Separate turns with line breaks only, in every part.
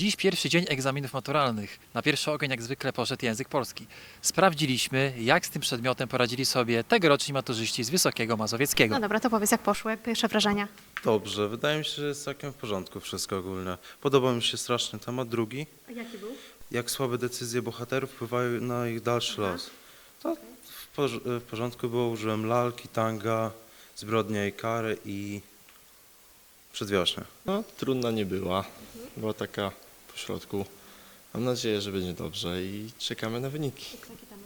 Dziś pierwszy dzień egzaminów maturalnych. Na pierwszy ogień jak zwykle poszedł język polski. Sprawdziliśmy, jak z tym przedmiotem poradzili sobie tegoroczni maturzyści z Wysokiego Mazowieckiego.
No dobra, to powiedz, jak poszło, jak pierwsze wrażenia?
Dobrze, wydaje mi się, że jest całkiem w porządku wszystko ogólnie. Podoba mi się strasznie temat. Drugi,
A jaki był?
jak słabe decyzje bohaterów wpływają na ich dalszy los. To w, porz- w porządku było, użyłem lalki, tanga, zbrodnia i kary i przedwiośnie.
No, trudna nie była. Była taka po środku. Mam nadzieję, że będzie dobrze i czekamy na wyniki.
Jaki temat?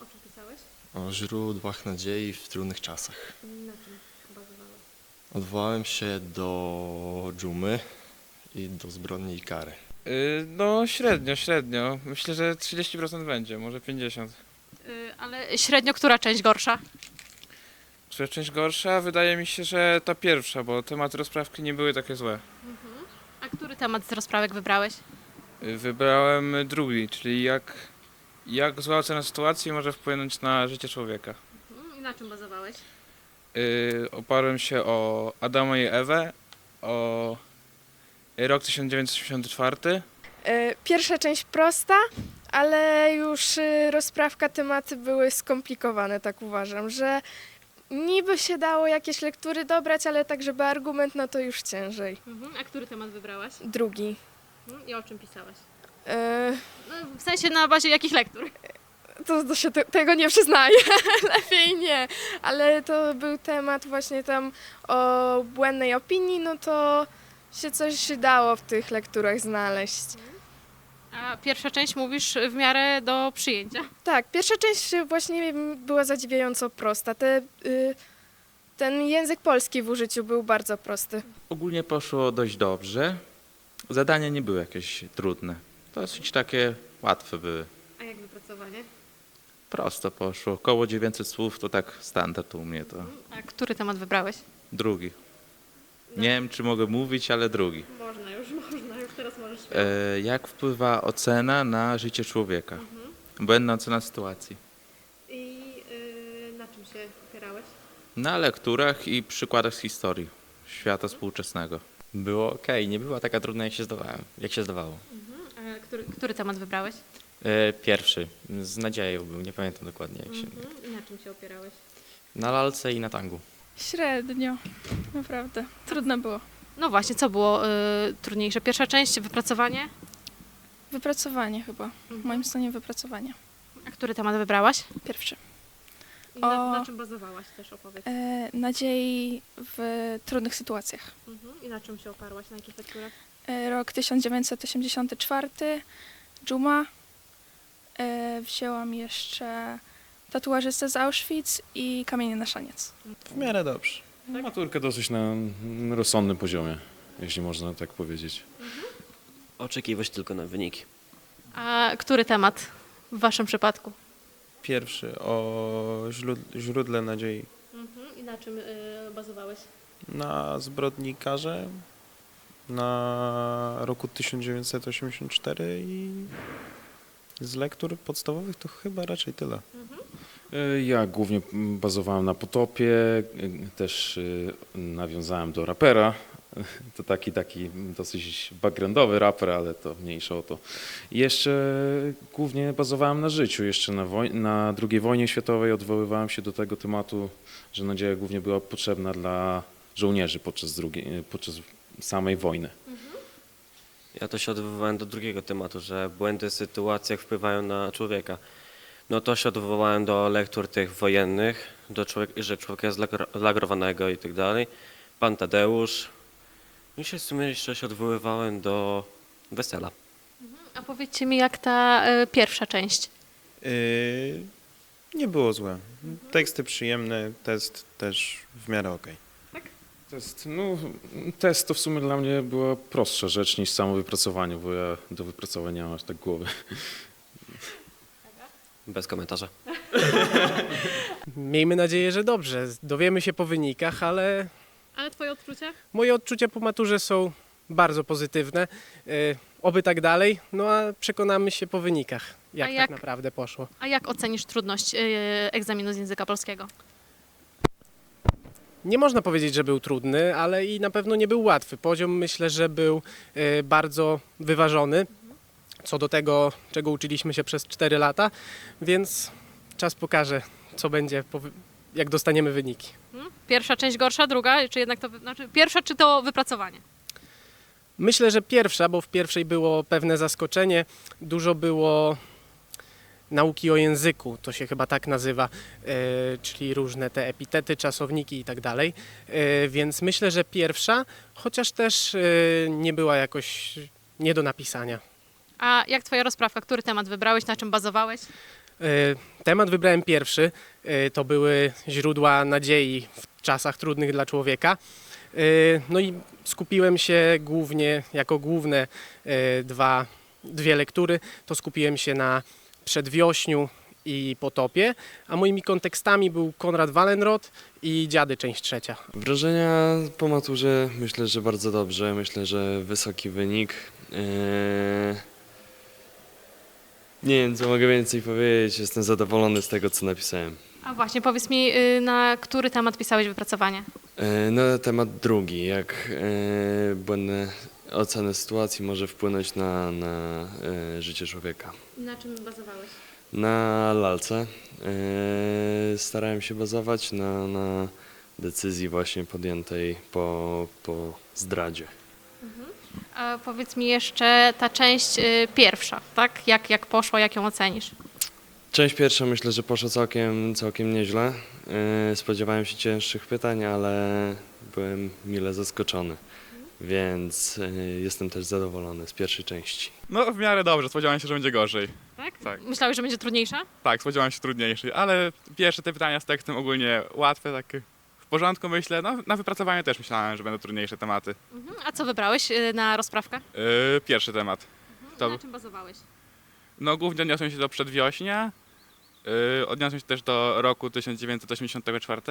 O czym pisałeś?
O źródłach nadziei w trudnych czasach.
Na czym bazowałeś?
Odwołałem się do dżumy i do zbrodni i kary.
Y, No średnio, średnio. Myślę, że 30% będzie, może 50%.
Y, ale średnio która część gorsza?
Która część gorsza? Wydaje mi się, że ta pierwsza, bo tematy rozprawki nie były takie złe.
A który temat z rozprawek wybrałeś?
Y, Wybrałem drugi, czyli jak, jak zła ocena sytuacji może wpłynąć na życie człowieka.
I na czym bazowałeś?
Y, Oparłem się o Adama i Ewę, o rok 1984.
E, Pierwsza część prosta, ale już y, rozprawka tematy były skomplikowane, tak uważam, że niby się dało jakieś lektury dobrać, ale tak, żeby argument, no to już ciężej.
A który temat wybrałaś?
Drugi.
I o czym pisałeś?
E,
No, w sensie na bazie jakich lektur?
To, to się te, tego nie przyznaję, lepiej nie, ale to był temat właśnie tam o błędnej opinii, no to się coś dało w tych lekturach znaleźć.
A pierwsza część mówisz w miarę do przyjęcia.
Tak, pierwsza część właśnie była zadziwiająco prosta. Te, y, ten język polski w użyciu był bardzo prosty.
Ogólnie poszło dość dobrze. Zadania nie były jakieś trudne. Dosyć takie łatwe były.
A jak wypracowanie?
Prosto poszło. Około 900 słów to tak standard u mnie to.
A który temat wybrałeś?
Drugi. Nie wiem, czy mogę mówić, ale drugi.
Można już, można, już teraz możesz.
E, jak wpływa ocena na życie człowieka? Błędna ocena sytuacji.
I y, na czym się opierałeś?
Na lekturach i przykładach z historii świata współczesnego.
Było ok, nie była taka trudna jak się zdawałem, jak się zdawało.
A który, który temat wybrałeś?
E, pierwszy, z nadzieją był, nie pamiętam dokładnie jak się.
I na czym się opierałeś?
Na lalce i na tangu.
Średnio, naprawdę. Trudno było.
No właśnie, co było y, trudniejsze? Pierwsza część, wypracowanie?
Wypracowanie chyba. Moim zdaniem wypracowanie.
A który temat wybrałaś?
Pierwszy.
I
na- na-
na, czym bazowałaś też opowiedz.
E, nadziei w trudnych sytuacjach.
I na czym się oparłaś, na jakich lekturach?
E, rok 1984, dżuma. E, wzięłam jeszcze tatuażystę z Auschwitz i kamienie na szaniec.
W miarę dobrze. Maturkę dosyć na rozsądnym poziomie, jeśli można tak powiedzieć.
Oczekiwać tylko na wyniki.
A który temat w waszym przypadku?
Pierwszy o źród- źródle nadziei
I na czym y, bazowałeś?
na zbrodnikarze na roku 1984 i z lektur podstawowych to chyba raczej tyle.
E, Ja głównie bazowałem na potopie, e, też e, nawiązałem do rapera. To taki, taki dosyć backgroundowy raper, ale to mniejsza o to. Jeszcze głównie bazowałem na życiu. Jeszcze na, woj- na II wojnie światowej odwoływałem się do tego tematu, że nadzieja głównie była potrzebna dla żołnierzy podczas, drugiej, podczas samej wojny.
Ja to się odwoływałem do drugiego tematu, że błędy w sytuacjach wpływają na człowieka. No to się odwoływałem do lektur tych wojennych, do człowiek, że człowieka zlagro- zlagrowanego i tak dalej. Pan Tadeusz. I się w sumie jeszcze się odwoływałem do wesela.
A powiedzcie mi, jak ta y, pierwsza część?
Yy, nie było złe. Teksty przyjemne, test też w miarę okej.
Test, no, test to w sumie dla mnie była prostsza rzecz niż samo wypracowanie, bo ja do wypracowania mam aż tak głowy.
Bez komentarza.
Miejmy nadzieję, że dobrze. Dowiemy się po wynikach, ale
Ale twoje odczucia?
moje odczucia po maturze są bardzo pozytywne. E, Oby tak dalej, no a przekonamy się po wynikach, jak,
A jak-
tak naprawdę poszło.
A jak ocenisz trudność y, egzaminu z języka polskiego?
Nie można powiedzieć, że był trudny, ale i na pewno nie był łatwy. Poziom myślę, że był e, bardzo wyważony co do tego, czego uczyliśmy się przez 4 lata, więc czas pokaże, co będzie, jak dostaniemy wyniki.
Mhm. Pierwsza część gorsza, druga, czy jednak to, znaczy pierwsza czy to wypracowanie?
Myślę, że pierwsza, bo w pierwszej było pewne zaskoczenie. Dużo było nauki o języku, to się chyba tak nazywa, e, czyli różne te epitety, czasowniki i tak dalej. E, Więc myślę, że pierwsza, chociaż też e, nie była jakoś nie do napisania.
A jak twoja rozprawka? Który temat wybrałeś, na czym bazowałeś?
E, Temat wybrałem pierwszy. E, To były źródła nadziei w czasach trudnych dla człowieka. E, No i skupiłem się głównie, jako główne dwa, dwie lektury, to skupiłem się na przedwiośniu i potopie, a moimi kontekstami był Konrad Wallenrod i Dziady, część trzecia.
Wrażenia po maturze myślę, że bardzo dobrze. Myślę, że wysoki wynik. Eee, Nie wiem, co mogę więcej powiedzieć. Jestem zadowolony z tego, co napisałem.
A właśnie, powiedz mi, y, na który temat pisałeś wypracowanie?
Eee, No, temat drugi. Jak eee, błędne oceny sytuacji może wpłynąć na, na eee, życie człowieka.
Na czym bazowałeś?
Na lalce eee, starałem się bazować na, na decyzji właśnie podjętej po, po zdradzie.
A powiedz mi jeszcze ta część y, pierwsza, tak? Jak, jak poszła, jak ją ocenisz?
Część pierwsza myślę, że poszła całkiem, całkiem nieźle. Yy, Spodziewałem się cięższych pytań, ale byłem mile zaskoczony. Więc yy, jestem też zadowolony z pierwszej części.
No w miarę dobrze, spodziewałem się, że będzie gorzej.
Tak?
Tak.
Myślałeś, że będzie trudniejsza?
Tak, spodziewałem się trudniejszej, ale pierwsze te pytania z tekstem ogólnie łatwe, takie w porządku myślę. No na wypracowanie też myślałem, że będą trudniejsze tematy.
Mhm. A co wybrałeś y, na rozprawkę?
Yy, pierwszy temat. To,
Na czym bazowałeś?
no głównie odniosłem się do przedwiośnia, yy, odniosłem się też do roku 1984.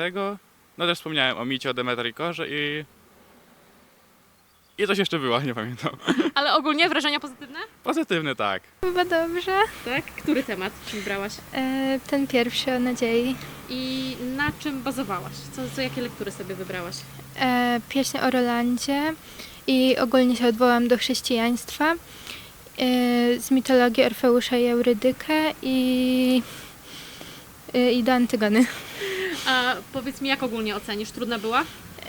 No też wspomniałem o micie, o Demeter i Korze i... Coś jeszcze było, nie pamiętam.
Ale ogólnie wrażenia pozytywne?
Pozytywny tak.
Chyba dobrze.
Tak. Który temat wybrałaś?
E, ten pierwszy o nadziei.
I na czym bazowałaś? Co, co jakie lektury sobie wybrałaś?
E, pieśń o Rolandzie i ogólnie się odwołam do chrześcijaństwa. E, z mitologii Orfeusza i Eurydykę i, e, i do Antygony.
A powiedz mi, jak ogólnie ocenisz? Trudna była?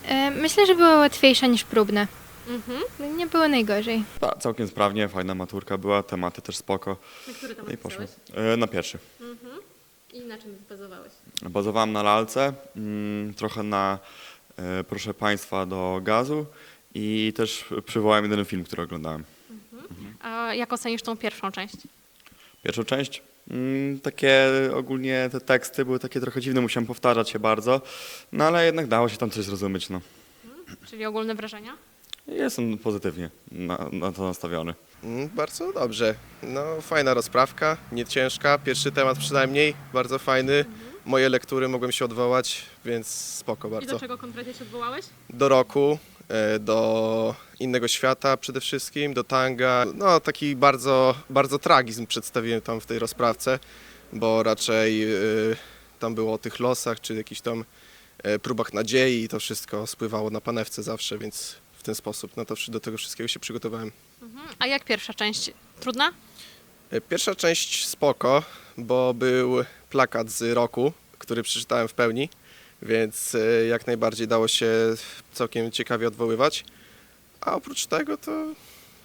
E, myślę, że była łatwiejsza niż próbne.
Mhm.
Nie było najgorzej.
Tak, całkiem sprawnie, fajna maturka była, tematy też spoko.
Na który temat
I poszło.
pisałeś?
E, Na pierwszy.
Mhm. I na czym bazowałeś?
Bazowałem na lalce, mm, trochę na e, Proszę Państwa do gazu i też przywołałem jeden film, który oglądałem.
A jak ocenisz tą pierwszą część?
Pierwszą część, mm, takie ogólnie te teksty były takie trochę dziwne, musiałem powtarzać się bardzo, no ale jednak dało się tam coś zrozumieć. No.
Czyli ogólne wrażenia?
Jestem pozytywnie na, na to nastawiony.
Mm, Bardzo dobrze. No, fajna rozprawka, nie ciężka. Pierwszy temat przynajmniej, bardzo fajny. Moje lektury mogłem się odwołać, więc spoko
I do
bardzo.
czego konkretnie się odwołałeś?
Do roku, e, do innego świata przede wszystkim, do tanga. No, taki bardzo, bardzo tragizm przedstawiłem tam w tej rozprawce, bo raczej e, tam było o tych losach, czy jakichś tam e, próbach nadziei i to wszystko spływało na panewce zawsze, więc ten sposób no to, do tego wszystkiego się przygotowałem.
Mhm. A jak pierwsza część? Trudna?
E, Pierwsza część spoko, bo był plakat z roku, który przeczytałem w pełni, więc e, jak najbardziej dało się całkiem ciekawie odwoływać. A oprócz tego to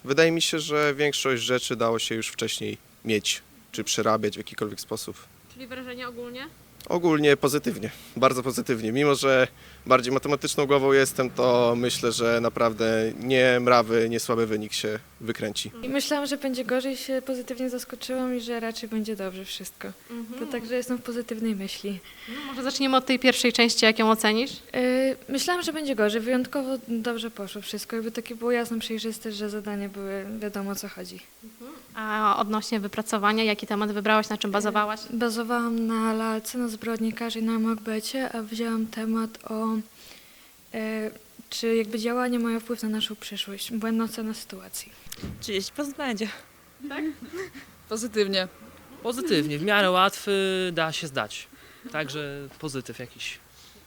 wydaje mi się, że większość rzeczy dało się już wcześniej mieć czy przerabiać w jakikolwiek sposób.
Czyli wrażenia ogólnie?
Ogólnie pozytywnie, bardzo pozytywnie. Mimo, że bardziej matematyczną głową jestem, to myślę, że naprawdę nie mrawy, nie słaby wynik się wykręci.
I myślałam, że będzie gorzej, się pozytywnie zaskoczyłam i że raczej będzie dobrze wszystko.
Mhm.
To także jestem w pozytywnej myśli.
No, może zaczniemy od tej pierwszej części, jak ją ocenisz?
Yy, myślałam, że będzie gorzej. Wyjątkowo dobrze poszło wszystko. Jakby takie było jasno, przejrzyste, że zadania były wiadomo o co chodzi.
A odnośnie wypracowania, jaki temat wybrałaś, na czym bazowałaś?
Bazowałam na lalce, na zbrodnikarzu i na Macbecie, a wzięłam temat o czy jakby działania mają wpływ na naszą przyszłość, błędna ocena sytuacji.
30% będzie.
Tak?
Pozytywnie.
Pozytywnie, w miarę łatwy da się zdać. Także pozytyw jakiś.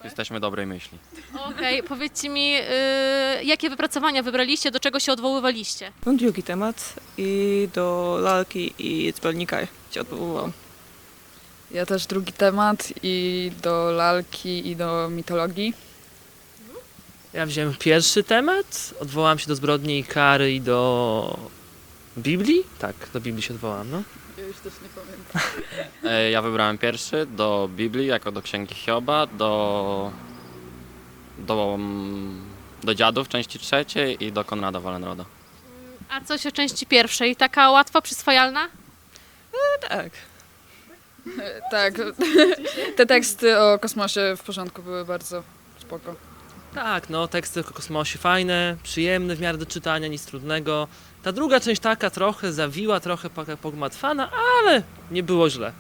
Jesteśmy dobrej myśli.
Okej, powiedzcie mi, y, jakie wypracowania wybraliście, do czego się odwoływaliście?
No drugi temat i do lalki i zbrodnika się odwoływałam.
Ja też drugi temat i do lalki i do mitologii.
Ja wziąłem pierwszy temat, odwołałem się do zbrodni i kary i do Biblii. Tak, do Biblii się odwołałem, no.
Ja już też nie pamiętam.
E, Ja wybrałem pierwszy do Biblii, jako do Księgi Hioba, do, do, mm, do Dziadów części trzeciej i do Konrada Wallenroda.
A coś o części pierwszej, taka łatwa, przyswajalna?
Tak. tak. Te teksty o kosmosie w porządku były bardzo spoko.
Tak, no, teksty o kosmosie fajne, przyjemne w miarę do czytania, nic trudnego. Ta druga część taka trochę zawiła, trochę pogmatwana, ale nie było źle.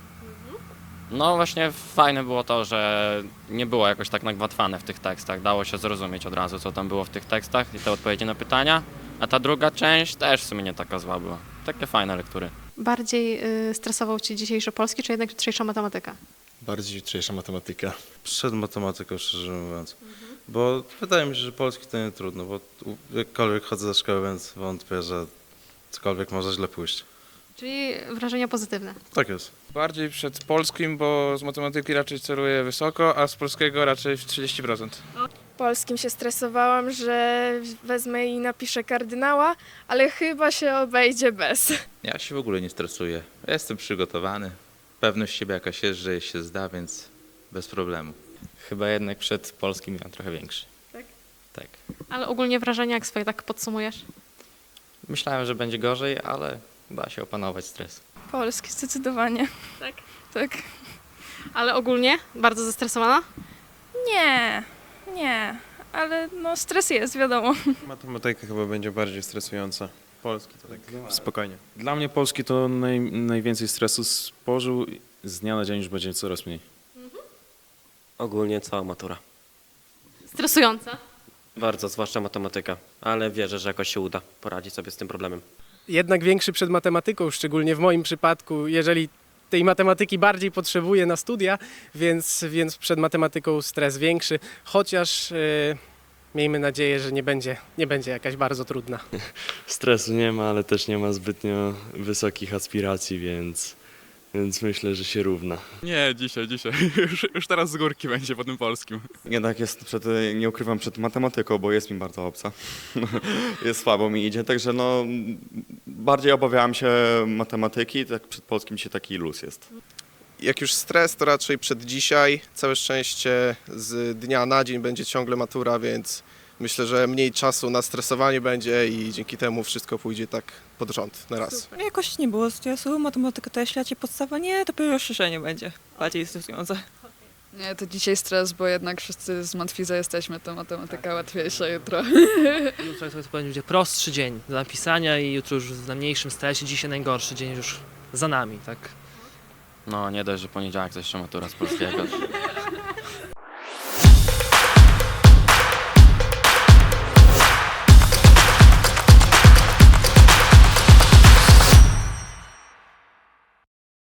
No właśnie fajne było to, że nie było jakoś tak nagłatwane w tych tekstach. Dało się zrozumieć od razu, co tam było w tych tekstach i te odpowiedzi na pytania. A ta druga część też w sumie nie taka zła była. Takie fajne lektury.
Bardziej y, stresował Cię dzisiejszy polski, czy jednak jutrzejsza matematyka?
Bardziej jutrzejsza matematyka.
Przed matematyką, szczerze mówiąc. Bo wydaje mi się, że polski to nie trudno, bo jakkolwiek chodzę do szkoły, więc wątpię, że cokolwiek może źle pójść.
Czyli wrażenia pozytywne.
Tak jest.
Bardziej przed polskim, bo z matematyki raczej celuję wysoko, a z polskiego raczej w 30%.
Polskim się stresowałam, że wezmę i napiszę kardynała, ale chyba się obejdzie bez.
Ja się w ogóle nie stresuję. Ja jestem przygotowany. Pewność siebie jakaś jest, że się zda, więc bez problemu.
Chyba jednak przed polskim miałem trochę większy.
Tak?
Tak.
Ale ogólnie wrażenia, jak swoje tak podsumujesz?
Myślałem, że będzie gorzej, ale da się opanować stres.
Polski zdecydowanie.
Tak?
Tak.
Ale ogólnie bardzo zestresowana?
Nie, nie, ale no stres jest, wiadomo.
Matematyka chyba będzie bardziej stresująca. Polski to tak spokojnie.
Dla mnie polski to naj, najwięcej stresu spożył. Z dnia na dzień już będzie coraz mniej.
Ogólnie cała matura.
Stresująca?
Bardzo, zwłaszcza matematyka, ale wierzę, że jakoś się uda poradzić sobie z tym problemem.
Jednak większy przed matematyką, szczególnie w moim przypadku, jeżeli tej matematyki bardziej potrzebuję na studia, więc, więc przed matematyką stres większy, chociaż e, miejmy nadzieję, że nie będzie, nie będzie jakaś bardzo trudna.
Stresu nie ma, ale też nie ma zbytnio wysokich aspiracji, więc, więc myślę, że się równa.
Nie, dzisiaj, dzisiaj. Już, już teraz z górki będzie po tym polskim.
Jednak jest przed, nie ukrywam przed matematyką, bo jest mi bardzo obca. jest słabo mi idzie, także no bardziej obawiałem się matematyki, tak przed polskim się taki luz jest.
Jak już stres, to raczej przed dzisiaj. Całe szczęście z dnia na dzień będzie ciągle matura, więc myślę, że mniej czasu na stresowanie będzie i dzięki temu wszystko pójdzie tak pod rząd na raz.
Jakoś nie było stresu, matematyka też lecie podstawa, nie, dopiero rozszerzenie będzie bardziej stresujące.
Nie, to dzisiaj stres, bo jednak wszyscy z matwiza jesteśmy, to matematyka łatwiejsza jutro.
Jutro to będzie prostszy dzień do napisania i jutro już w mniejszym stresie, dzisiaj najgorszy dzień już za nami, tak?
No nie dość, że poniedziałek to jeszcze matura z polskiego.